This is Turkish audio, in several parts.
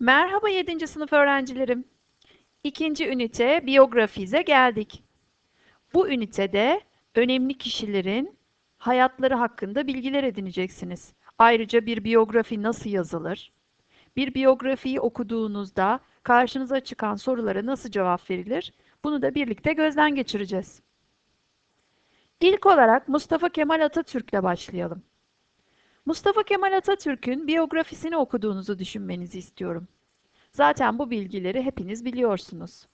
Merhaba 7. sınıf öğrencilerim. İkinci ünite biyografize geldik. Bu ünitede önemli kişilerin hayatları hakkında bilgiler edineceksiniz. Ayrıca bir biyografi nasıl yazılır? Bir biyografiyi okuduğunuzda karşınıza çıkan sorulara nasıl cevap verilir? Bunu da birlikte gözden geçireceğiz. İlk olarak Mustafa Kemal Atatürk'le başlayalım. Mustafa Kemal Atatürk'ün biyografisini okuduğunuzu düşünmenizi istiyorum. Zaten bu bilgileri hepiniz biliyorsunuz.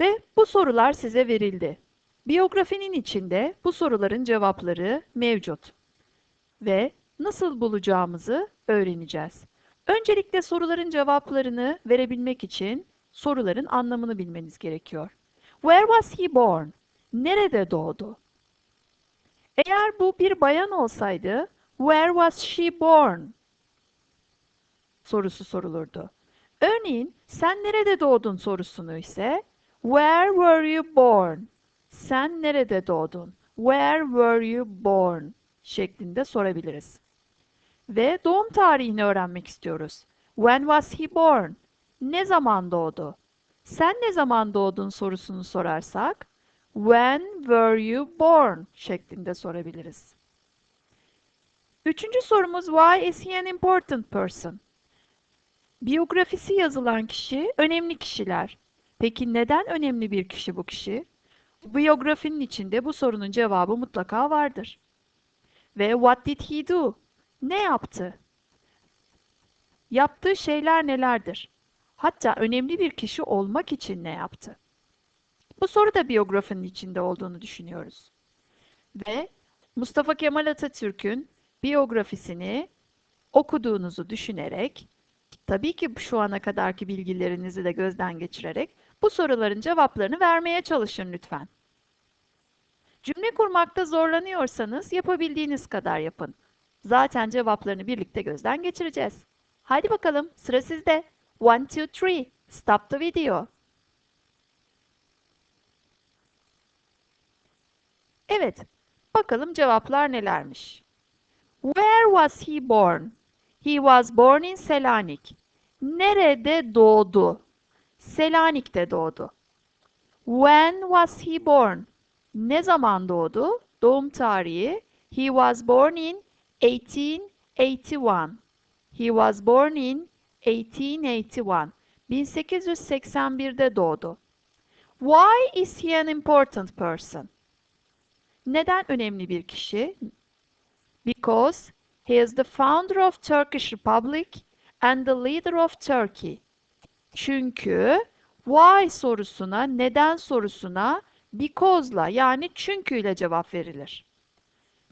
Ve bu sorular size verildi. Biyografinin içinde bu soruların cevapları mevcut. Ve nasıl bulacağımızı öğreneceğiz. Öncelikle soruların cevaplarını verebilmek için soruların anlamını bilmeniz gerekiyor. Where was he born? Nerede doğdu? Eğer bu bir bayan olsaydı, where was she born? sorusu sorulurdu. Örneğin, sen nerede doğdun sorusunu ise, where were you born? Sen nerede doğdun? Where were you born? şeklinde sorabiliriz. Ve doğum tarihini öğrenmek istiyoruz. When was he born? Ne zaman doğdu? Sen ne zaman doğdun sorusunu sorarsak, When were you born? şeklinde sorabiliriz. Üçüncü sorumuz Why is he an important person? Biyografisi yazılan kişi önemli kişiler. Peki neden önemli bir kişi bu kişi? Biyografinin içinde bu sorunun cevabı mutlaka vardır. Ve what did he do? Ne yaptı? Yaptığı şeyler nelerdir? Hatta önemli bir kişi olmak için ne yaptı? Bu soru da biyografinin içinde olduğunu düşünüyoruz. Ve Mustafa Kemal Atatürk'ün biyografisini okuduğunuzu düşünerek, tabii ki şu ana kadarki bilgilerinizi de gözden geçirerek bu soruların cevaplarını vermeye çalışın lütfen. Cümle kurmakta zorlanıyorsanız yapabildiğiniz kadar yapın. Zaten cevaplarını birlikte gözden geçireceğiz. Hadi bakalım sıra sizde. One, two, three. Stop the video. Evet, bakalım cevaplar nelermiş. Where was he born? He was born in Selanik. Nerede doğdu? Selanik'te doğdu. When was he born? Ne zaman doğdu? Doğum tarihi. He was born in 1881. He was born in 1881. 1881'de doğdu. Why is he an important person? Neden önemli bir kişi? Because he is the founder of Turkish Republic and the leader of Turkey. Çünkü why sorusuna, neden sorusuna because'la yani çünküyle cevap verilir.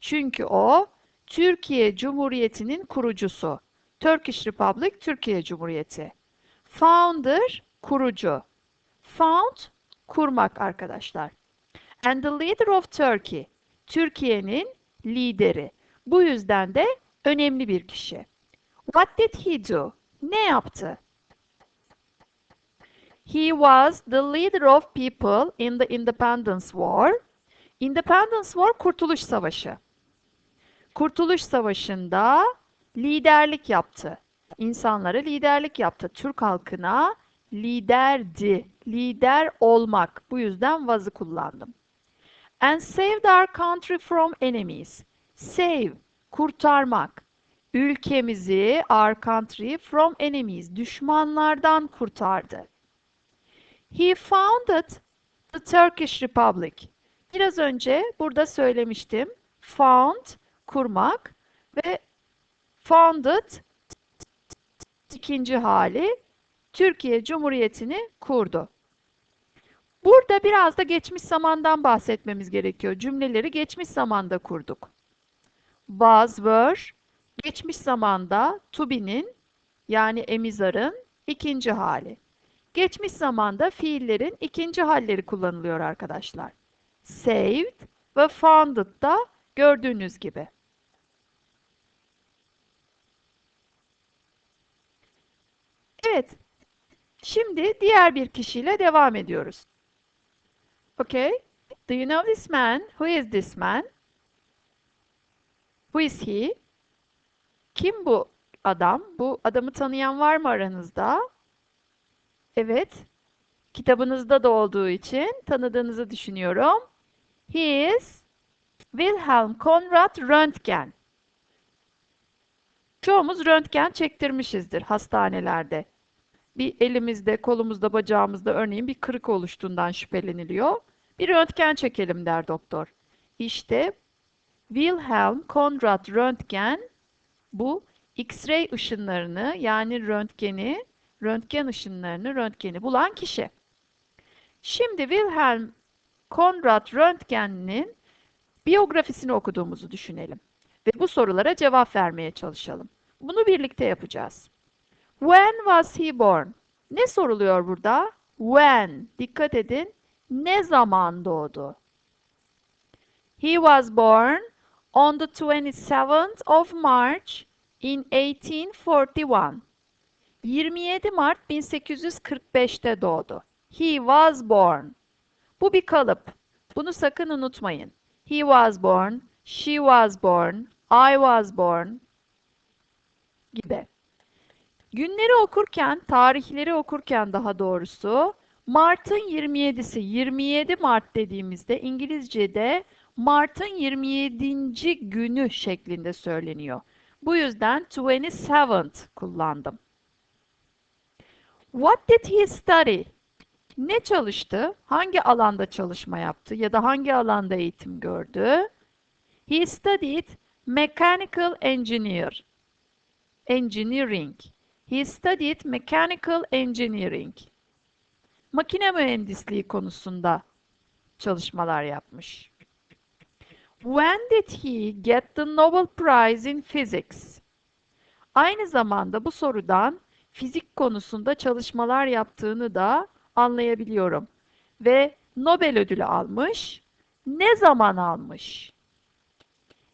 Çünkü o Türkiye Cumhuriyeti'nin kurucusu. Turkish Republic, Türkiye Cumhuriyeti. Founder, kurucu. Found, kurmak arkadaşlar. And the leader of Turkey, Türkiye'nin lideri. Bu yüzden de önemli bir kişi. What did he do? Ne yaptı? He was the leader of people in the Independence War. Independence War Kurtuluş Savaşı. Kurtuluş Savaşı'nda liderlik yaptı. İnsanlara liderlik yaptı. Türk halkına liderdi. Lider olmak. Bu yüzden was'ı kullandım. And saved our country from enemies. Save, kurtarmak. Ülkemizi, our country, from enemies, düşmanlardan kurtardı. He founded the Turkish Republic. Biraz önce burada söylemiştim. Found, kurmak ve founded ikinci hali Türkiye Cumhuriyeti'ni kurdu. Burada biraz da geçmiş zamandan bahsetmemiz gerekiyor. Cümleleri geçmiş zamanda kurduk. Was, were, geçmiş zamanda to be'nin yani emizarın ikinci hali. Geçmiş zamanda fiillerin ikinci halleri kullanılıyor arkadaşlar. Saved ve founded da gördüğünüz gibi. Evet. Şimdi diğer bir kişiyle devam ediyoruz. Okay. Do you know this man? Who is this man? Who is he? Kim bu adam. Bu adamı tanıyan var mı aranızda? Evet. Kitabınızda da olduğu için tanıdığınızı düşünüyorum. He is Wilhelm Konrad Röntgen. Çoğumuz röntgen çektirmişizdir hastanelerde. Bir elimizde, kolumuzda, bacağımızda örneğin bir kırık oluştuğundan şüpheleniliyor. Bir röntgen çekelim der doktor. İşte Wilhelm Konrad Röntgen bu X-ray ışınlarını yani röntgeni, röntgen ışınlarını, röntgeni bulan kişi. Şimdi Wilhelm Konrad Röntgen'in biyografisini okuduğumuzu düşünelim ve bu sorulara cevap vermeye çalışalım. Bunu birlikte yapacağız. When was he born? Ne soruluyor burada? When. Dikkat edin. Ne zaman doğdu? He was born on the 27th of March in 1841. 27 Mart 1845'te doğdu. He was born. Bu bir kalıp. Bunu sakın unutmayın. He was born, she was born, I was born gibi. Günleri okurken, tarihleri okurken daha doğrusu Mart'ın 27'si, 27 Mart dediğimizde İngilizce'de Mart'ın 27. günü şeklinde söyleniyor. Bu yüzden 27th kullandım. What did he study? Ne çalıştı? Hangi alanda çalışma yaptı ya da hangi alanda eğitim gördü? He studied mechanical engineer. Engineering. He studied mechanical engineering. Makine mühendisliği konusunda çalışmalar yapmış. When did he get the Nobel Prize in Physics? Aynı zamanda bu sorudan fizik konusunda çalışmalar yaptığını da anlayabiliyorum. Ve Nobel ödülü almış. Ne zaman almış?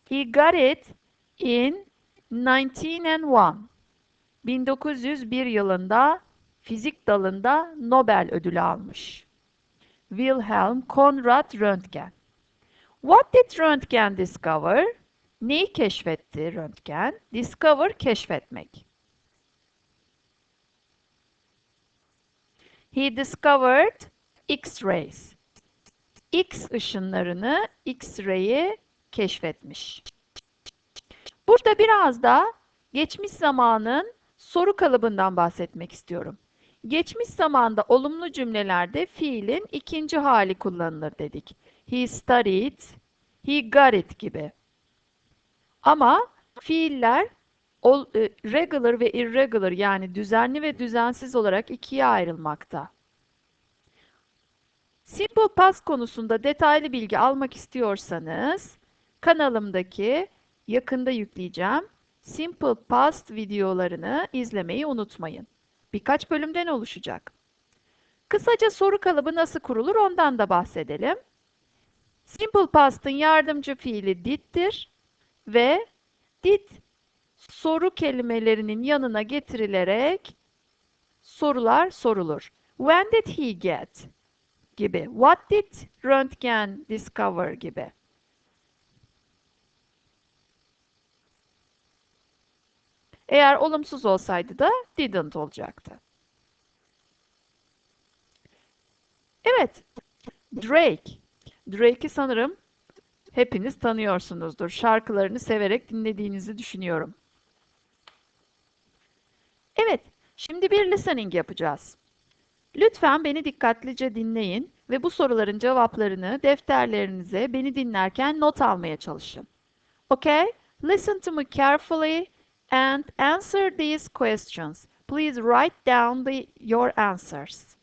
He got it in 1901. 1901 yılında fizik dalında Nobel ödülü almış. Wilhelm Konrad Röntgen. What did Röntgen discover? Neyi keşfetti Röntgen? Discover keşfetmek. He discovered X-rays. X ışınlarını, X-ray'i keşfetmiş. Burada biraz da geçmiş zamanın soru kalıbından bahsetmek istiyorum. Geçmiş zamanda olumlu cümlelerde fiilin ikinci hali kullanılır dedik. He studied, he got it gibi. Ama fiiller e, regular ve irregular yani düzenli ve düzensiz olarak ikiye ayrılmakta. Simple past konusunda detaylı bilgi almak istiyorsanız kanalımdaki yakında yükleyeceğim Simple Past videolarını izlemeyi unutmayın. Birkaç bölümden oluşacak. Kısaca soru kalıbı nasıl kurulur ondan da bahsedelim. Simple Past'ın yardımcı fiili did'tir ve did soru kelimelerinin yanına getirilerek sorular sorulur. When did he get? gibi. What did Röntgen discover gibi. Eğer olumsuz olsaydı da didn't olacaktı. Evet, Drake. Drake'i sanırım hepiniz tanıyorsunuzdur. Şarkılarını severek dinlediğinizi düşünüyorum. Evet, şimdi bir listening yapacağız. Lütfen beni dikkatlice dinleyin ve bu soruların cevaplarını defterlerinize beni dinlerken not almaya çalışın. Okay? Listen to me carefully and answer these questions. Please write down the, your answers.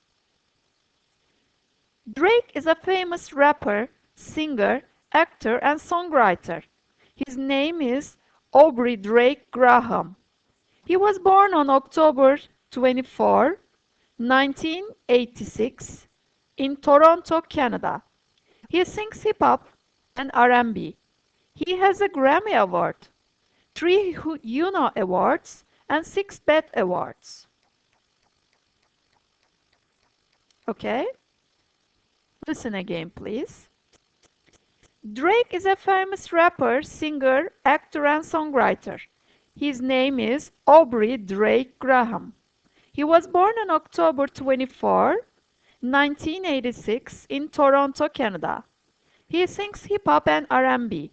Drake is a famous rapper, singer, actor, and songwriter. His name is Aubrey Drake Graham. He was born on October 24, 1986 in Toronto, Canada. He sings hip hop and R&B. He has a Grammy Award, three Juno Awards, and six BET Awards. Okay? Listen again, please. Drake is a famous rapper, singer, actor, and songwriter. His name is Aubrey Drake Graham. He was born on October 24, 1986 in Toronto, Canada. He sings hip hop and R&B.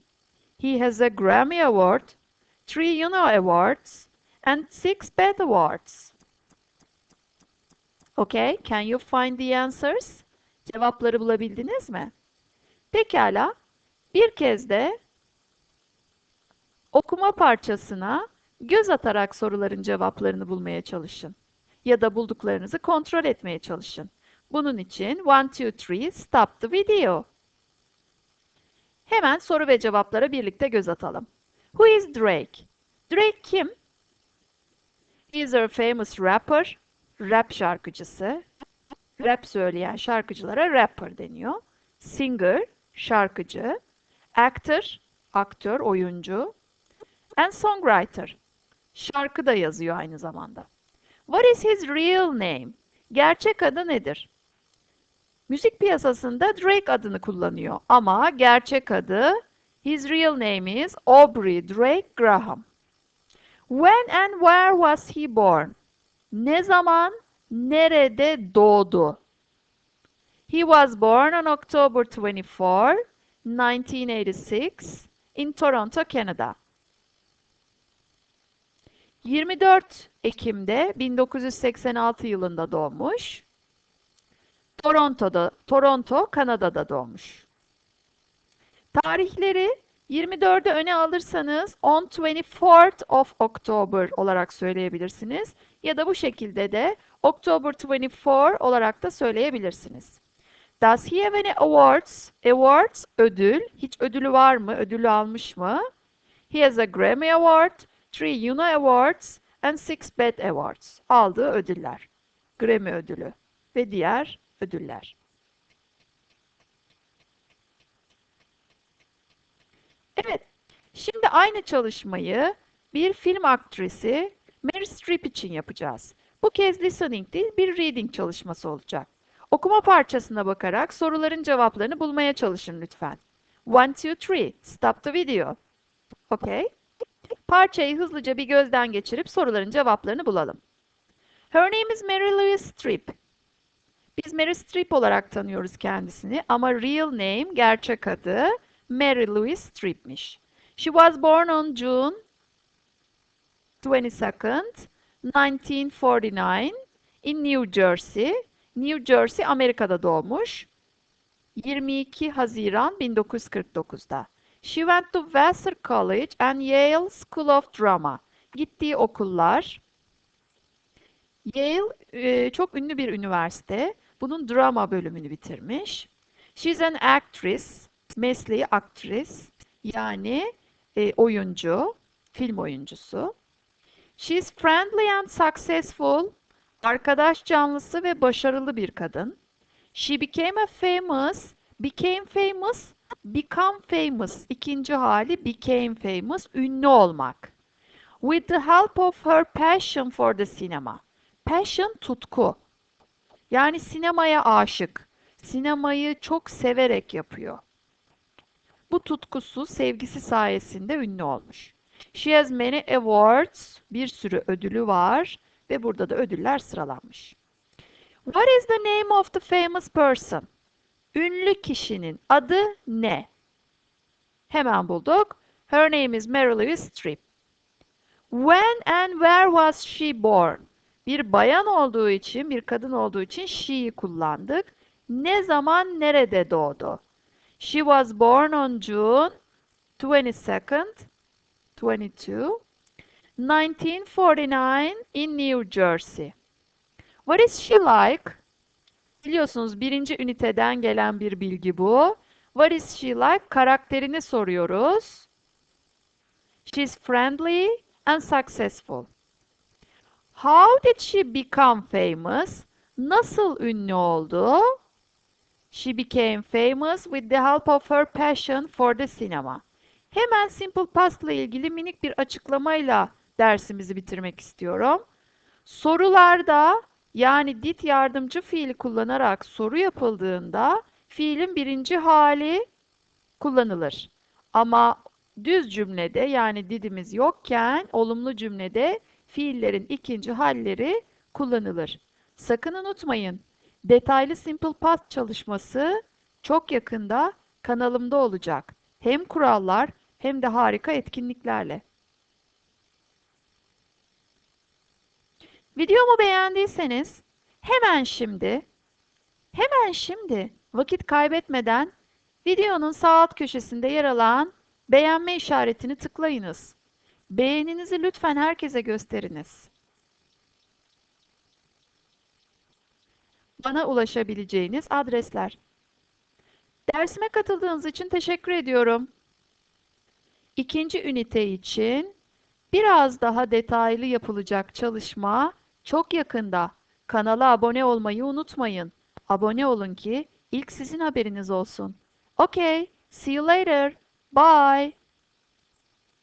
He has a Grammy Award, three Juno Awards, and six BET Awards. Okay, can you find the answers? Cevapları bulabildiniz mi? Pekala, bir kez de okuma parçasına göz atarak soruların cevaplarını bulmaya çalışın. Ya da bulduklarınızı kontrol etmeye çalışın. Bunun için 1, 2, 3, stop the video. Hemen soru ve cevaplara birlikte göz atalım. Who is Drake? Drake kim? He is a famous rapper, rap şarkıcısı. Rap söyleyen şarkıcılara rapper deniyor. Singer, şarkıcı. Actor, aktör, oyuncu. And songwriter, şarkı da yazıyor aynı zamanda. What is his real name? Gerçek adı nedir? Müzik piyasasında Drake adını kullanıyor ama gerçek adı his real name is Aubrey Drake Graham. When and where was he born? Ne zaman, nerede doğdu? He was born on October 24, 1986 in Toronto, Canada. 24 Ekim'de 1986 yılında doğmuş. Toronto'da, Toronto, Kanada'da doğmuş. Tarihleri 24'ü öne alırsanız on 24th of October olarak söyleyebilirsiniz. Ya da bu şekilde de October 24 olarak da söyleyebilirsiniz. Does he have any awards? Awards, ödül. Hiç ödülü var mı? Ödülü almış mı? He has a Grammy Award, three Juno Awards and six BET Awards. Aldığı ödüller. Grammy ödülü ve diğer ödüller. Evet, şimdi aynı çalışmayı bir film aktrisi Meryl Streep için yapacağız. Bu kez listening değil, bir reading çalışması olacak. Okuma parçasına bakarak soruların cevaplarını bulmaya çalışın lütfen. 1, 2, 3, stop the video. Okay. Parçayı hızlıca bir gözden geçirip soruların cevaplarını bulalım. Her name is Mary Louise Streep. Biz Mary Streep olarak tanıyoruz kendisini ama real name, gerçek adı Mary Louise Streep'miş. She was born on June 22nd, 1949 in New Jersey. New Jersey, Amerika'da doğmuş. 22 Haziran 1949'da. She went to Vassar College and Yale School of Drama. Gittiği okullar Yale e, çok ünlü bir üniversite. Bunun drama bölümünü bitirmiş. She's an actress. Mesleği aktris. Yani e, oyuncu, film oyuncusu. She's friendly and successful. Arkadaş canlısı ve başarılı bir kadın. She became a famous, became famous, become famous. İkinci hali became famous, ünlü olmak. With the help of her passion for the cinema. Passion tutku. Yani sinemaya aşık. Sinemayı çok severek yapıyor. Bu tutkusu, sevgisi sayesinde ünlü olmuş. She has many awards. Bir sürü ödülü var ve burada da ödüller sıralanmış. What is the name of the famous person? Ünlü kişinin adı ne? Hemen bulduk. Her name is Mary Louise Streep. When and where was she born? Bir bayan olduğu için, bir kadın olduğu için she'yi kullandık. Ne zaman, nerede doğdu? She was born on June 22nd, 22, 1949 in New Jersey. What is she like? Biliyorsunuz birinci üniteden gelen bir bilgi bu. What is she like? Karakterini soruyoruz. She's friendly and successful. How did she become famous? Nasıl ünlü oldu? She became famous with the help of her passion for the cinema. Hemen Simple Past ile ilgili minik bir açıklamayla dersimizi bitirmek istiyorum. Sorularda yani did yardımcı fiili kullanarak soru yapıldığında fiilin birinci hali kullanılır. Ama düz cümlede yani didimiz yokken olumlu cümlede fiillerin ikinci halleri kullanılır. Sakın unutmayın. Detaylı Simple Past çalışması çok yakında kanalımda olacak. Hem kurallar hem de harika etkinliklerle. Videomu beğendiyseniz hemen şimdi, hemen şimdi vakit kaybetmeden videonun sağ alt köşesinde yer alan beğenme işaretini tıklayınız. Beğeninizi lütfen herkese gösteriniz. Bana ulaşabileceğiniz adresler. Dersime katıldığınız için teşekkür ediyorum. İkinci ünite için biraz daha detaylı yapılacak çalışma çok yakında. Kanala abone olmayı unutmayın. Abone olun ki ilk sizin haberiniz olsun. Okay, see you later. Bye.